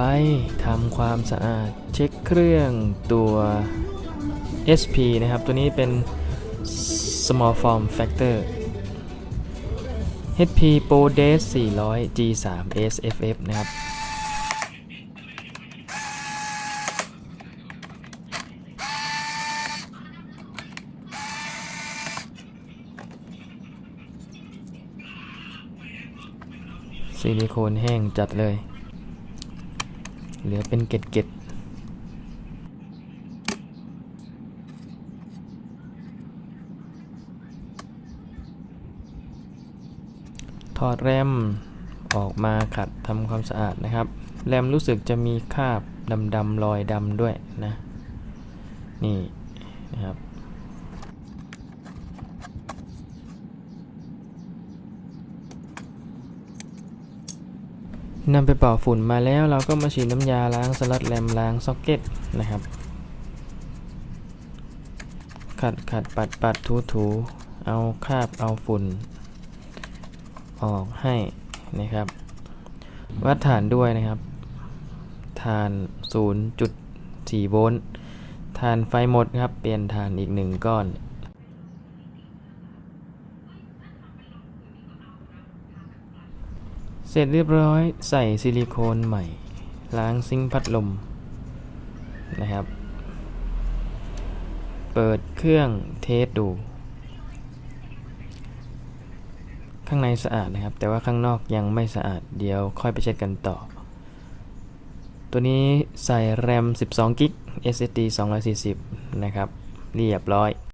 ไปทำความสะอาดเช็คเครื่องตัว SP นะครับ ตัวนี้เป็น small form factor HP Pro Dash 400 G3 SFF นะครับซิลิโคนแห้งจัดเลย เหลือเป็นเกล็ดเกล็ดถอดแรมออกมาขัดทำความสะอาดนะครับ แรมรู้สึกจะมีคราบดำๆรอยดำด้วยนะ นี่นะครับ นำไปเป่าฝุ่นมาแล้วเราก็มาฉีดน้ำยาล้างสลัดแรมล้างซ็อกเก็ตนะครับ ขัดขัดปัดปัดถูถูเอาคราบเอาฝุ่น ออกให้นะครับ วัดฐานด้วยนะครับ ฐาน 0.4 โวลต์ฐานไฟหมดครับ เปลี่ยนฐานอีกหนึ่งก้อน เส ร็จเรียบร้อยใส่ซิลิโคนใหม่ ล้างซิงค์พัดลมนะครับ เปิดเครื่องเทสดู ข้างในสะอาดนะครับ แต่ว่าข้างนอกยังไม่สะอาด เดี๋ยวค่อยไปเช็ดกันต่อ ตัวนี้ใส่แรม 12 กิก SSD 240 นะครับ เรียบร้อย